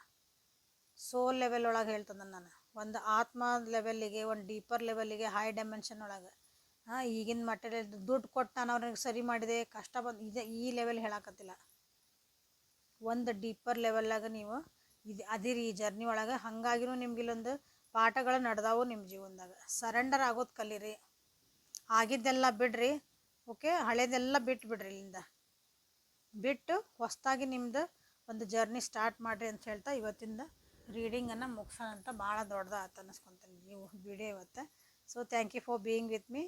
A: ಸೋಲ್ ಲೆವೆಲ್ ಒಳಗೆ ಹೇಳ್ತದ ನಾನು. ಒಂದು ಆತ್ಮ ಲೆವೆಲ್ಲಿಗೆ ಒಂದು ಡೀಪರ್ ಲೆವೆಲ್ಲಿಗೆ ಹೈ ಡೈಮೆನ್ಷನ್ ಒಳಗೆ. ಹಾಂ, ಈಗಿನ ಮಟ್ಟದಲ್ಲಿ ದುಡ್ಡು ಕೊಟ್ಟು ನಾನು ಅವ್ರಿಗೆ ಸರಿ ಮಾಡಿದೆ, ಕಷ್ಟ ಬಂದು, ಇದೆ ಈ ಲೆವೆಲ್ ಹೇಳಕತ್ತಿಲ್ಲ. ಒಂದು ಡೀಪರ್ ಲೆವೆಲ್ಲಾಗ ನೀವು ಇದು ಅದಿರಿ ಈ ಜರ್ನಿ ಒಳಗೆ. ಹಾಗಾಗಿನೂ ನಿಮ್ಗೆ ಇಲ್ಲೊಂದು ಪಾಠಗಳು ನಡೆದಾವು ನಿಮ್ಮ ಜೀವನದಾಗ. ಸರೆಂಡರ್ ಆಗೋದು ಕಲೀರಿ. ಆಗಿದ್ದೆಲ್ಲ ಬಿಡ್ರಿ, ಓಕೆ? ಹಳೇದೆಲ್ಲ ಬಿಟ್ಟು ಬಿಡ್ರಿ ಇಲ್ಲಿಂದ. ಬಿಟ್ಟು ಹೊಸದಾಗಿ ನಿಮ್ಮದು ಒಂದು ಜರ್ನಿ ಸ್ಟಾರ್ಟ್ ಮಾಡಿರಿ ಅಂತ ಹೇಳ್ತಾ ಇವತ್ತಿಂದ ರೀಡಿಂಗನ್ನು ಮುಗಿಸೋಣ ಅಂತ ಭಾಳ ದೊಡ್ಡದಾತ ಅನ್ನಿಸ್ಕೊತೀನಿ ನೀವು ವಿಡಿಯೋ ಇವತ್ತು. So thank you for being with me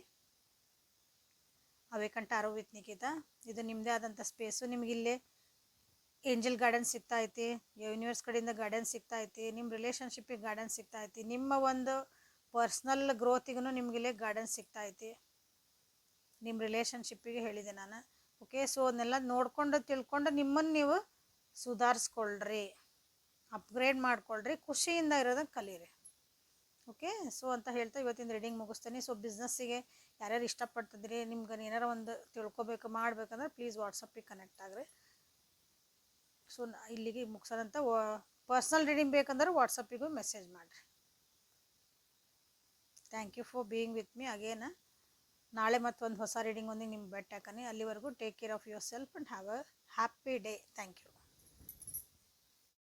A: awaken ಅರು with Nikhita ಇದು ನಿಮ್ಮದೇ ಆದಂಥ ಸ್ಪೇಸು ನಿಮಗಿಲ್ಲಿ ಏಂಜಲ್ ಗಾರ್ಡನ್ ಐತಿ ಯೂನಿವರ್ಸ್ ಕಡೆಯಿಂದ ಗಾರ್ಡನ್ ಸಿಗ್ತಾ ಐತಿ ನಿಮ್ಮ ರಿಲೇಷನ್ಶಿಪ್ಪಿಗೆ ಗಾರ್ಡನ್ ಐತಿ, ನಿಮ್ಮ ಒಂದು ಪರ್ಸ್ನಲ್ ಗ್ರೋತಿಗೂ ನಿಮಗಿಲ್ಲೇ ಗಾರ್ಡನ್ ಐತಿ. ನಿಮ್ಮ ರಿಲೇಷನ್ಶಿಪ್ಪಿಗೆ ಹೇಳಿದೆ ನಾನು. ಓಕೆ ಸೊ ಅದನ್ನೆಲ್ಲ ನೋಡ್ಕೊಂಡು ತಿಳ್ಕೊಂಡು ನಿಮ್ಮನ್ನು ನೀವು ಸುಧಾರಿಸ್ಕೊಳ್ರಿ. ಅಪ್ಗ್ರೇಡ್ ಮಾಡ್ಕೊಳ್ರಿ, ಖುಷಿಯಿಂದ ಇರೋದನ್ನ ಕಲೀರಿ. ಓಕೆ ಸೊ ಅಂತ ಹೇಳ್ತಾ ಇವತ್ತಿನ ರೀಡಿಂಗ್ ಮುಗಿಸ್ತೀನಿ. ಸೊ ಬಿಸ್ನೆಸ್ಸಿಗೆ ಯಾರ್ಯಾರು ಇಷ್ಟಪಡ್ತಿದ್ರಿ ನಿಮ್ಗೆ ಏನಾರ ಒಂದು ತಿಳ್ಕೊಬೇಕು, ಮಾಡ್ಬೇಕಂದ್ರೆ ಪ್ಲೀಸ್ ವಾಟ್ಸಪ್ಪಿಗೆ ಕನೆಕ್ಟ್ ಆಗ್ರಿ. ಸೊ ಇಲ್ಲಿಗೆ ಮುಗಿಸೋದಂತ ಪರ್ಸ್ನಲ್ ರೀಡಿಂಗ್ ಬೇಕಂದ್ರೆ ವಾಟ್ಸಪ್ಪಿಗೂ ಮೆಸೇಜ್ ಮಾಡಿರಿ. Thank you for being with me again ನಾಳೆ ಮತ್ತೊಂದು ಹೊಸ ರೀಡಿಂಗ್ ಒಂದಿಗೆ ನಿಮ್ಗೆ ಬೆಟ್ಟ ಹಾಕನಿ. ಅಲ್ಲಿವರೆಗೂ take care of yourself and have a happy day thank you